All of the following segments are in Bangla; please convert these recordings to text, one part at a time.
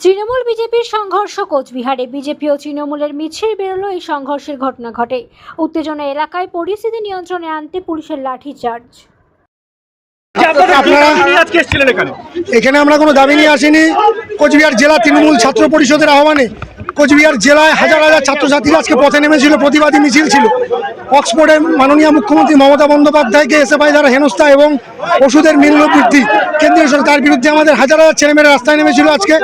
তৃণমূল বিজেপির সংঘর্ষ, কোচবিহারে বিজেপি ও তৃণমূলের মিছিল বেরোলো, এই সংঘর্ষের ঘটনা ঘটে। উত্তেজনা এলাকায় পরিস্থিতি নিয়ন্ত্রণে আনতে পুলিশের আপনারা- এখানে এখানে আমরা কোনো দাবি নিয়ে আসিনি। কোচবিহার জেলা তৃণমূল ছাত্র পরিষদের আহ্বানে কোচবিহার জেলায় হাজার হাজার ছাত্রছাত্রীরা আজকে পথে নেমেছিল, প্রতিবাদী মিছিল ছিল। অক্সফোর্ডে মাননীয় মুখ্যমন্ত্রী মমতা বন্দ্যোপাধ্যায়কে এসএফআই দ্বারা হেনস্থা এবং ওষুধের মূল্য বৃদ্ধি। কেন্দ্রীয় সরকার তার বিরুদ্ধে আমাদের হাজার হাজার ছেলেমেয়েরা রাস্তায় নেমেছিল আজকে।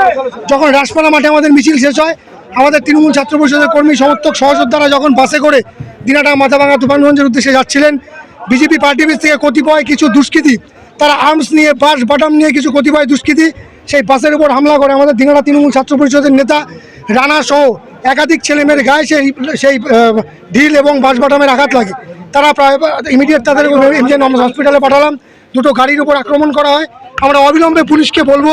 যখন রাসপাড়া মাঠে আমাদের মিছিল শেষ হয়, আমাদের তৃণমূল ছাত্র পরিষদের কর্মী সমর্থক সহযোদ্ধারা যখন বাসে করে দিনাটা মাথাভাঙা তুফানগঞ্জের উদ্দেশ্যে যাচ্ছিলেন, বিজেপি পার্টি অফিস থেকে কতিপয় কিছু দুষ্কৃতী, তারা আর্মস নিয়ে বাস বাটাম নিয়ে কিছু কতিপয় দুষ্কৃতী সেই বাসের উপর হামলা করে আমাদের দিনাটা তৃণমূল ছাত্র পরিষদের নেতা, রানা সহ একাধিক ছেলেমেয়ের গায়ে সেই সেই ঢিল এবং বাস বাটামের আঘাত লাগে। তারা প্রায় ইমিডিয়েট তাদের ইন্ডিয়ান হসপিটালে পাঠালাম। দুটো গাড়ির উপর আক্রমণ করা হয়। আমরা অবিলম্বে পুলিশকে বলব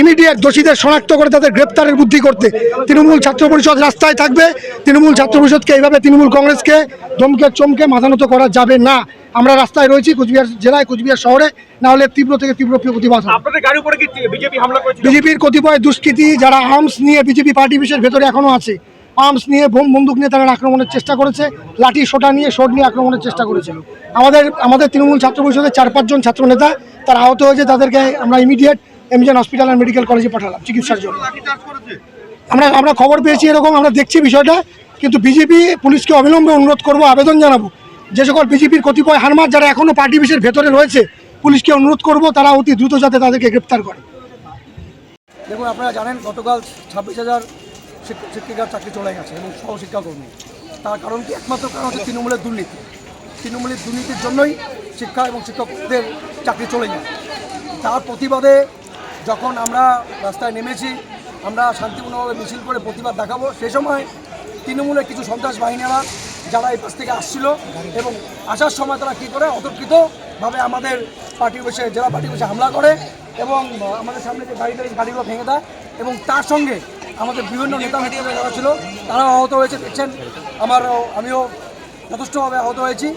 ইমিডিয়েট দোষীদের শনাক্ত করে তাদের গ্রেপ্তারের বুদ্ধি করতে। তৃণমূল ছাত্র পরিষদ রাস্তায় থাকবে। তৃণমূল ছাত্র পরিষদকে এইভাবে তৃণমূল কংগ্রেসকে ধমকে চমকে মাথানত করা যাবে না। আমরা রাস্তায় রয়েছি কোচবিহার জেলায় কুচবিহার শহরে। না হলে তীব্র থেকে তীব্র প্রতিবাদ বিজেপির কতিপয় দুষ্কৃতী যারা আর্মস নিয়ে বিজেপি পার্টি অফিসের ভেতরে এখনও আছে আর্মস নিয়ে বোম বন্দুক নিয়ে তারা আক্রমণের চেষ্টা করেছে লাঠি সোটা নিয়ে শোট নিয়ে আক্রমণের চেষ্টা করেছে আমাদের আমাদের তৃণমূল ছাত্র পরিষদের চার পাঁচজন ছাত্র নেতা তারা আহত হয়েছে তাদেরকে আমরা ইমিডিয়েট এমজেন হসপিটাল অ্যান্ড মেডিকেল কলেজে পাঠালাম চিকিৎসার জন্য। আমরা আমরা খবর পেয়েছি এরকম আমরা দেখছি বিষয়টা কিন্তু বিজেপি পুলিশকে অবিলম্বে অনুরোধ করব আবেদন জানাব। যে সকল বিজেপির কতিপয় হারমার যারা এখনও পার্টি অফিসের ভেতরে রয়েছে পুলিশকে অনুরোধ করব তারা অতি দ্রুত যাতে তাদেরকে গ্রেপ্তার করে। দেখুন আপনারা জানেন গতকাল ছাব্বিশ হাজার শিক্ষিকার চাকরি চলে গেছে এবং সহশিক্ষাকর্মী। তার কারণ কি? একমাত্র কারণ হচ্ছে তৃণমূলের দুর্নীতি। তৃণমূলের দুর্নীতির জন্যই শিক্ষা এবং শিক্ষকদের চাকরি চলে যায় তার প্রতিবাদে যখন আমরা রাস্তায় নেমেছি, আমরা শান্তিপূর্ণভাবে মিছিল করে প্রতিবাদ দেখাবো। সেই সময় তৃণমূলের কিছু সন্ত্রাস বাহিনীরা যারা এই পাশ থেকে আসছিল এবং আসার সময় তারা কী করে? অতর্কিতভাবে আমাদের পার্টি বসে জেলা পার্টি বসে হামলা করে এবং আমাদের সামনে যে গাড়ি গাড়ি গাড়িগুলো ভেঙে দেয় এবং তার সঙ্গে আমাদের বিভিন্ন নেতা নেত্রীরা যারা ছিল, তারাও আহত হয়েছে। দেখছেন আমার আমিও যথেষ্টভাবে আহত হয়েছি।